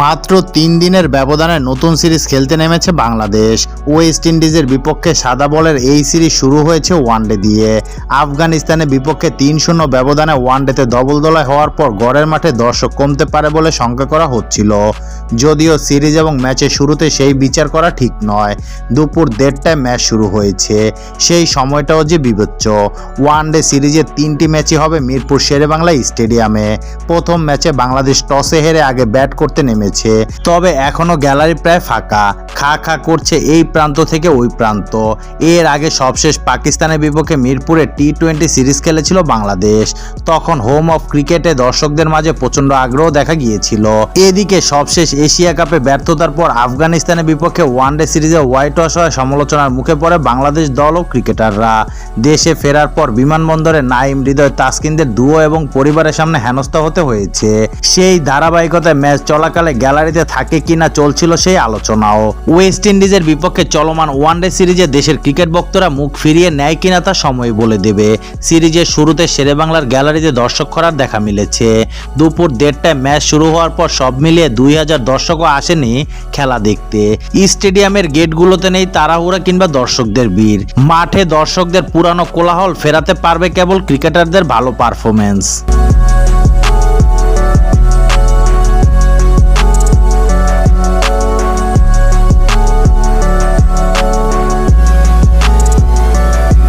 মাত্র তিন দিনের ব্যবধানে নতুন সিরিজ খেলতে নেমেছে বাংলাদেশ। ওয়েস্ট ইন্ডিজের বিপক্ষে সাদা বলের এই সিরিজ শুরু হয়েছে ওয়ানডে দিয়ে। আফগানিস্তানের বিপক্ষে তিন শূন্য ব্যবধানে ওয়ানডেতে দবল দলায় হওয়ার পর গড়ের মাঠে দর্শক কমতে পারে বলে শঙ্কা করা হচ্ছিল। যদিও সিরিজ এবং ম্যাচের শুরুতে সেই বিচার করা ঠিক নয়। দুপুর দেড়টায় ম্যাচ শুরু হয়েছে। সেই সময়টাও যে বিবেচ্য। ওয়ানডে সিরিজের তিনটি ম্যাচই হবে মিরপুর শেরেবাংলা স্টেডিয়ামে। প্রথম ম্যাচে বাংলাদেশ টসে হেরে আগে ব্যাট করতে নেমেছে তবে এখনও গ্যালারি প্রায় ফাঁকা। খা খা করছে এই প্রান্ত থেকে ওই প্রান্ত। এর আগে সবশেষ পাকিস্তানের বিপক্ষে মিরপুরে টি টোয়েন্টি সিরিজ খেলেছিল বাংলাদেশ। তখন হোম অফ ক্রিকেটে দর্শকদের মাঝে প্রচণ্ড আগ্রহ দেখা গিয়েছিল। এদিকে সবশেষ এশিয়া কাপে ব্যর্থতার পর আফগানিস্তানের বিপক্ষে ওয়ানডে সিরিজে হোয়াইট ওয়াশ হওয়া সমালোচনার মুখে পড়ে বাংলাদেশ দল ও ক্রিকেটাররা। দেশে ফেরার পর বিমানবন্দরে নাইম হৃদয় তাসকিনদের দুয়ো এবং পরিবারের সামনে হেনস্থা হতে হয়েছে। সেই ধারাবাহিকতায় ম্যাচ চলাকালে গ্যালারিতে থাকে কিনা চলছিল সেই আলোচনাও। ওয়েস্ট ইন্ডিজের বিপক্ষে চলমান ওয়ানডে সিরিজে দেশের ক্রিকেট ভক্তরা মুখ ফিরিয়ে নেয় কিনা তা সময় বলে দেবে। সিরিজের শুরুতে শেরেবাংলার গ্যালারিতে দর্শক করার দেখা মিলেছে। দুপুর দেড়টায় ম্যাচ শুরু হওয়ার পর সব মিলিয়ে দুই হাজার দর্শকও আসেনি খেলা দেখতে। স্টেডিয়ামের গেটগুলোতে নেই তাড়াহুড়া কিংবা দর্শকদের ভিড়। মাঠে দর্শকদের পুরানো কোলাহল ফেরাতে পারবে কেবল ক্রিকেটারদের ভালো পারফরমেন্স